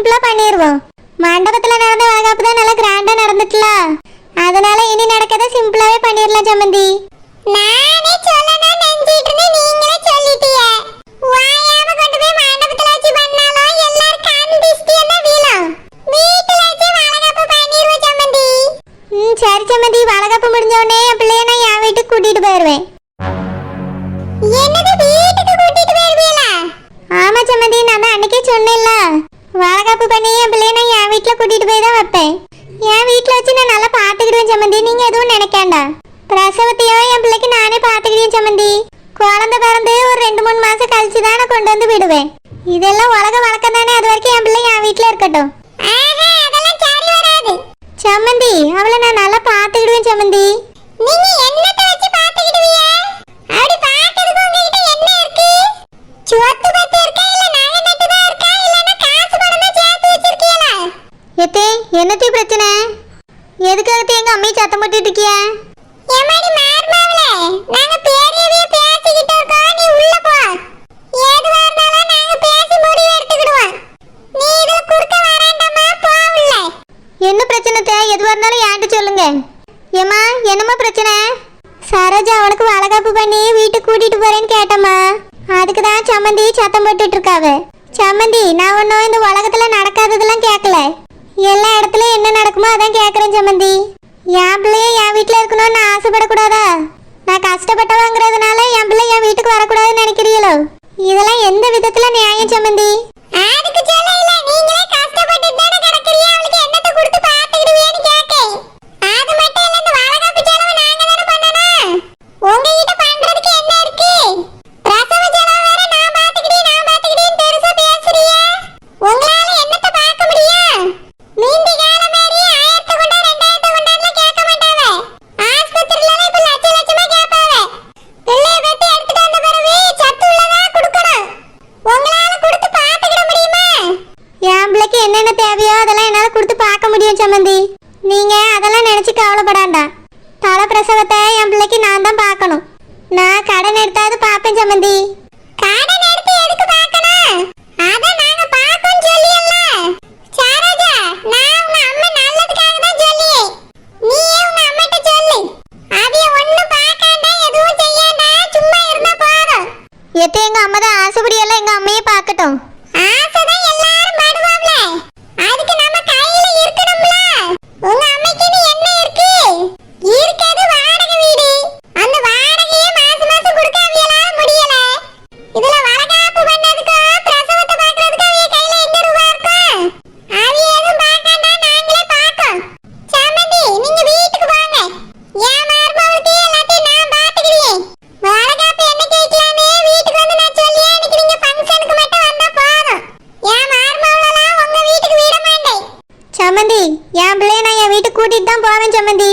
சிம்பிளா பண்ணிடுவோம் மண்டபத்துல நடந்த வளகாப்பு தான் நல்லா கிராண்டா நடந்துட்டுல அதனால இனி நடக்கத சிம்பிளாவே பண்ணிடலாம் சம்மந்தி நானே சொல்லணும் நெஞ்சிட்டு இருந்தே நீங்களே சொல்லிட்டீங்க. வாயாம கொண்டு போய் மண்டபத்துல வச்சு பண்ணாலும் எல்லாரும் கண் திஷ்டி என்ன வீழும் வீட்டுல வச்சு வளகாப்பு பண்ணிடுவோம் சம்மந்தி ம் சரி சம்மந்தி வளகாப்பு முடிஞ்ச உடனே என் பிள்ளைய நான் என் வீட்டுக்கு கூட்டிட்டு போயிருவேன். என்னது வீட்டுக்கு கூட்டிட்டு போயிருவீங்களா? ஆமா சம்மந்தி நான் அன்னைக்கே சொன்னேன்ல. வளகாப்பு பண்ணி என் பிள்ளைய நான் என் வீட்டுல கூட்டிட்டு போய் தான் வைப்பேன். என் வீட்டுல வச்சு நான் நல்லா பாத்துக்கிடுவேன் சம்மந்தி. நீங்க எதுவும் நினைக்காண்டா. பிரசவத்தையும் என் பிள்ளைக்கு நானே பாத்துக்கிடுவேன் சம்மந்தி. குழந்தை பிறந்து ஒரு ரெண்டு மூணு மாசம் கழிச்சு தான் நான் கொண்டு வந்து விடுவேன். இதெல்லாம் உலக வழக்கம் தானே. அது வரைக்கும் என் பிள்ளை என் வீட்டுல இருக்கட்டும். சம்மந்தி அவளை நான் நல்லா பாத்துக்கிடுவேன் சம்மந்தி. நீங்க என்னத்தை வச்சு பாத்துக்கிடுவீங்க? அப்படி பாக்குறதுக்கு உங்ககிட்ட என்ன இருக்கு? சொத்து பத்து இருக்கா எத்தே என்னத்தி பிரச்சனை? எதுக்காக எங்க அம்மையை சத்தம் போட்டுட்டு இருக்கிய? ஏமாடி மார்மாவளே நாங்க பெரியவே பேசிக்கிட்டு இருக்கோம் நீ உள்ள போ எதுவா இருந்தாலும் நாங்க பேசி முடிவு எடுத்துக்கிடுவோம் நீ இதுல குறுக்க வராண்டாமா போ உள்ள என்ன பிரச்சனை தே எதுவா இருந்தாலும் என்கிட்ட சொல்லுங்க ஏமா என்னம்மா பிரச்சனை சரோஜா அவனுக்கு வளகாப்பு பண்ணி வீட்டுக்கு கூட்டிட்டு போறேன்னு கேட்டம்மா அதுக்கு தான் சம்மந்தி சத்தம் போட்டுட்டு இருக்காவ சம்மந்தி நான் ஒன்றும் இந்த உலகத்துல நடக்காததெல்லாம் கேட்கல எல்லா இடத்துலயும் என்ன நடக்குமோ அதான் கேட்கறேன் சம்மந்தி என் பிள்ளைய என் வீட்டுல இருக்கணும்னு ஆசைப்படக்கூடாதா நான் கஷ்டப்பட்டவங்கிறதுனால என் பிள்ளை என் வீட்டுக்கு வரக்கூடாதுன்னு நினைக்கிறீங்களோ இதெல்லாம் எந்த விதத்துல நியாயம் சம்மந்தி அதுக்கு சொல்ல இல்ல நீங்களே கஷ்டப்பட்டு தானே கிடக்குறீங்க அவளுக்கு என்னத்தை கொடுத்து பாத்துக்கிடுவீன்னு கேக்கேன் அது மட்டும் இல்ல இந்த வளகாப்பு செலவு நாங்க தானே பண்ணணும் உங்ககிட்ட பண்றதுக்கு என்ன இருக்கு பிரசவ செலவு வேற நான் பாத்துக்கிட்டே நான் பாத்துக்கிட்டேன்னு பெருசா பேசுறீங்க உங்களால என்னத்தை பார்க்க முடியும் மீந்தி கால மாதிரி ஆயிரத்தை கொண்டா ரெண்டாயிரத்தை கொண்டாடுலாம் கேட்க மாட்டாவ ஆஸ்பத்திரியில இப்ப லட்ச லட்சமா கேட்பாவ பிள்ளைய பெத்து எடுத்துட்டு வந்த பிறகு சத்து உள்ளதா கொடுக்கணும் உங்களால கொடுத்து பாத்துக்கிட முடியுமா என் பிள்ளைக்கு என்னென்ன தேவையோ அதெல்லாம் என்னால கொடுத்து பார்க்க முடியும் சம்மந்தி நீங்க அதெல்லாம் நினைச்சு கவலைப்படாண்டா தலை பிரசவத்தை என் பிள்ளைக்கு நான் தான் பார்க்கணும் நான் கடன் எடுத்தாவது பார்ப்பேன் சம்மந்தி கடன் எடுத்து எதுக்கு பார்க்கணும் அத நாங்க பார்க்கோம் சொல்லியல்ல சரோஜா நான் உங்க அம்மா நல்லதுக்காக தான் சொல்லியே நீயே உங்க அம்மாட்ட சொல்லு அதைய ஒண்ணு பார்க்காண்டா எதுவும் செய்யாண்டா சும்மா இருந்தா போதும் எத்த எங்க அம்மா தான் ஆசைப்படி எல்லாம் எங்க அம்மையே பார்க்கட்டும் ஆசைதான் எல்லாரும் படுவாங்களே அதுக்கு நம்ம கையில இருக்கணும்ல உங்க அம்மைக்கு நீ என்ன இருக்கு இருக்கிறது வாடகை வீடு அந்த வாடகையே மாசம் மாசம் கொடுக்க அவியலால முடியல இதுல வளகாப்பு பண்ணதுக்கு பிரசவத்தை பார்க்கிறதுக்கு அவிய கையில எங்க ரூபா இருக்கும் அவிய எதுவும் பார்க்காண்டா நாங்களே பார்க்கோம் சாமந்தி நீங்க வீட்டுக்கு வாங்க என் மருமகளுக்கு எல்லாத்தையும் நான் பார்த்துக்கிறேன் வளகாப்பு என்னைக்கு வைக்கலான்னு வீட்டுக்கு வந்து நான் சொல்லி அன்னைக்கு நீங்க ஃபங்க்ஷனுக்கு மட்டும் வந்தா போதும் என் மருமகளெல்லாம் உங்க வீட்டுக்கு விட மாட்டேன் சம்மந்தி என் பிள்ளைய நான் என் வீட்டுக்கு கூட்டிட்டு தான் போவேன் சம்மந்தி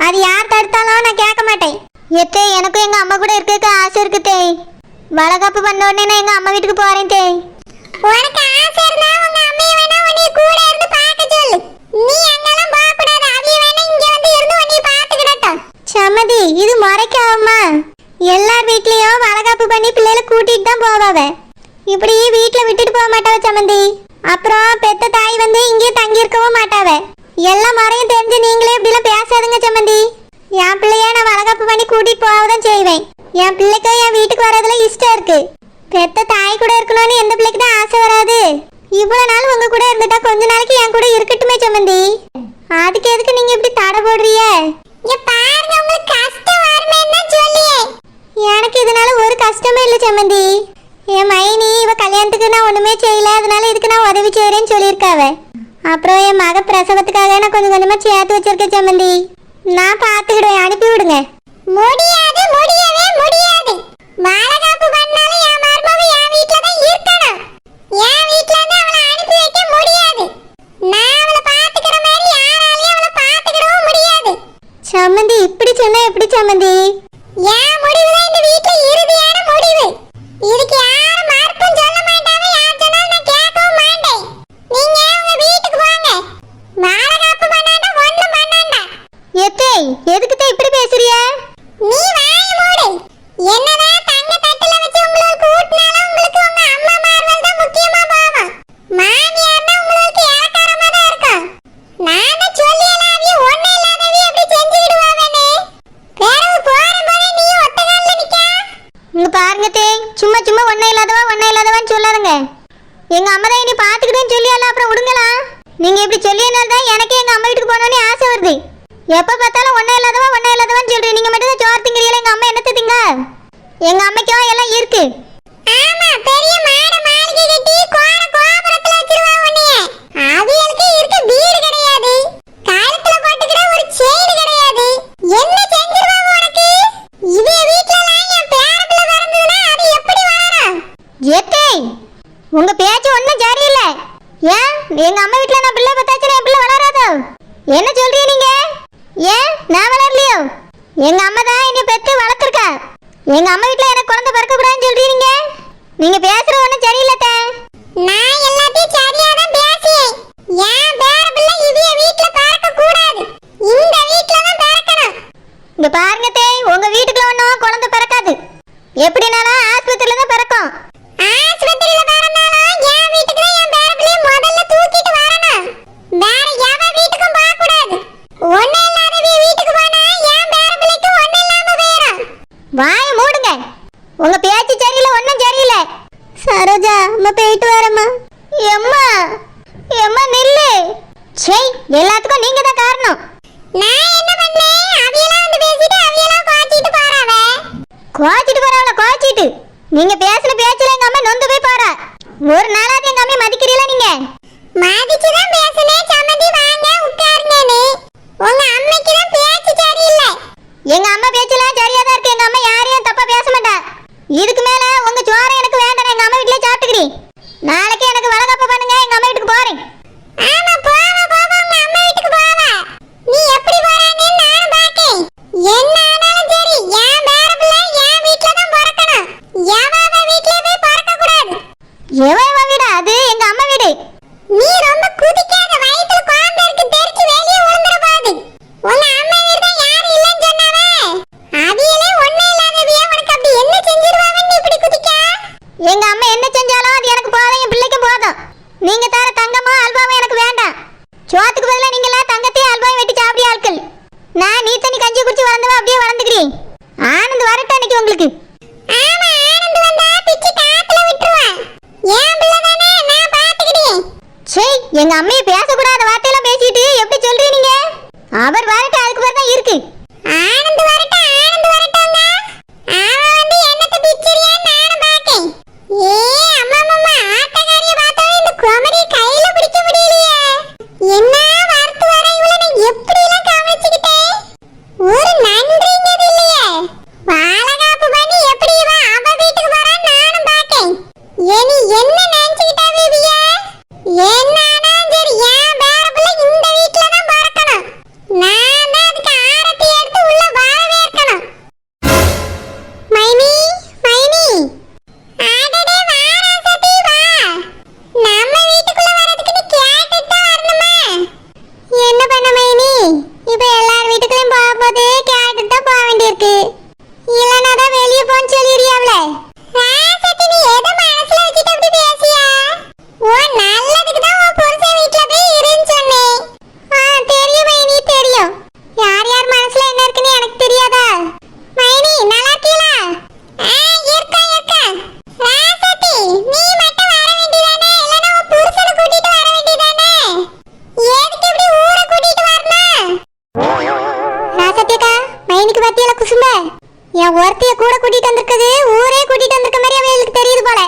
அது யார் தடுத்தாலும் நான் கேட்க மாட்டேன் எத்தே எனக்கும் எங்க அம்மா கூட இருக்க தேய் வளகாப்பு பண்ண உடனே நான் எங்க அம்மா வீட்டுக்கு போறேன் தேய் உனக்கு ஆசை இருந்தா உங்க அம்மைய வேணா உன்னை கூட இருந்து பார்க்க சொல்லு. நீ அங்கெல்லாம் போக கூடாது அவிய வேணா இங்க வந்து இருந்து உன்னை பார்த்துக்கிடட்டும். சம்மதி இது முறைக்காவம்மா எல்லார் வீட்லயும் வளகாப்பு பண்ணி பிள்ளைகளை கூட்டிட்டு தான் போவாவ. இப்படி வீட்ல விட்டுட்டு போக மாட்டாவ சம்மந்தி அப்புறம் பெத்த தாய் வந்து இங்கே தங்கி இருக்கவும் மாட்டாவ கஷ்டமே இல்லை சம்மந்தி. என் மைனி இவ கல்யாணத்துக்கு நான் ஒன்றுமே செய்யல. அதனால இதுக்கு நான் உதவி செய்கிறேன்னு சொல்லியிருக்காவ. அப்புறம் என் மக பிரசவத்துக்காக நான் கொஞ்சம் கொஞ்சமாக சேர்த்து வச்சிருக்கேன் சம்மந்தி. நான் பார்த்துக்கிடுவேன். அனுப்பி விடுங்க. முடியாது முடியவே முடியாது. பாலகாப்பு பண்ணாலும் என் மருமக என் வீட்டில் தான் இருக்கணும். என் வீட்டில் இருந்து அவளை அனுப்பி வைக்க முடியாது. நான் அவளை பார்த்துக்கிற மாதிரி யாராலையும் அவளை பார்த்துக்கிடவும் முடியாது. சம்மந்தி இப்படி சொன்னா எப்படி சம்மந்தி? எப்போ பார்த்தாலும் ஒன்றே இல்லாதவன் ஒன்றே இல்லாதவன் சொல்கிறேன் நீங்கள் மட்டும் தான் சோறு திங்கிறீங்களா? எங்கள் அம்மா என்னத்தை திங்க எங்கள் அம்மைக்கோ எல்லாம் இருக்கு. ஆமா பெரிய மாடு மாளிகை கட்டி கோர கோபுரத்துல வீடு கிடையாது. கழுத்துல போட்டுக்கிற ஒரு செயின் கிடையாது. என்ன உங்க பேச்சு ஒண்ணும் சரியில்லை. ஏன்? எங்க அம்மா வீட்ல நான் பிள்ளை பத்தாச்சு என் பிள்ளை வளராதோ? என்ன சொல்றீங்க நீங்க? எங்க அம்மா தான் என்ன பெற்று வளர்த்துருக்கா. எங்க அம்மா வீட்டில் எனக்கு குழந்தை பிறக்க கூடாதுன்னு சொல்றீங்க? நீங்க பேசுறது ஒன்றும் சரியில்லத்த நான் நம்ம போயிட்டு வரமா எம்மா எம்மா நில்லு. சே எல்லாத்துக்கும் நீங்க ఏమైనా Yeah. என் ஒருத்தைய கூட கூட்டிட்டு வந்திருக்குது ஊரே கூட்டிட்டு வந்திருக்க மாதிரி அவங்களுக்கு தெரியுது போல.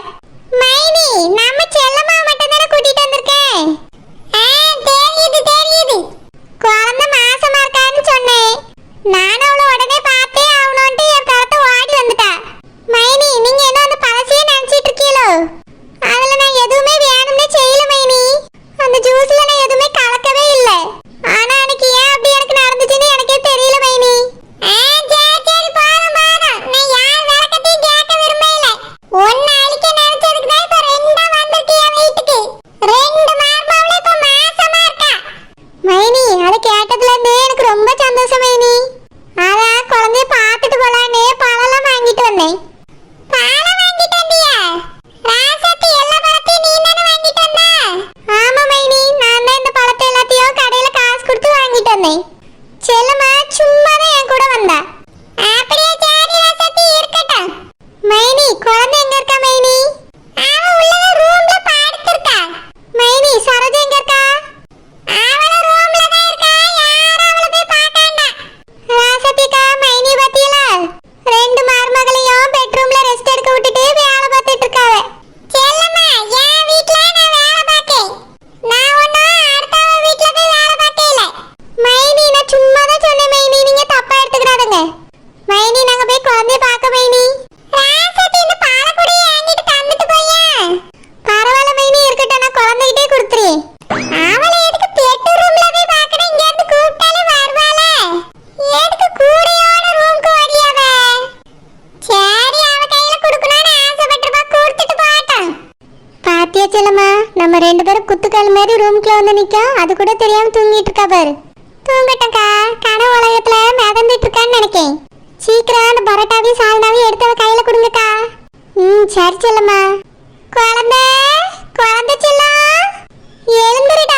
பாத்தியா செல்லம்மா நம்ம ரெண்டு பேரும் குத்துக்கால் மாதிரி ரூம்குள்ள வந்து நிக்கோம். அது கூட தெரியாம தூங்கிட்டு இருக்கா பாரு. தூங்கட்டக்கா கனவு உலகத்துல மிதந்துட்டு இருக்கான்னு நினைக்கேன். சீக்கிரம் அந்த பரோட்டாவையும் சால்னாவையும் எடுத்து அவ கையில கொடுங்கக்கா. ம் சரி செல்லம்மா. குழந்தை குழந்தை செல்லம். எழுந்துருடா.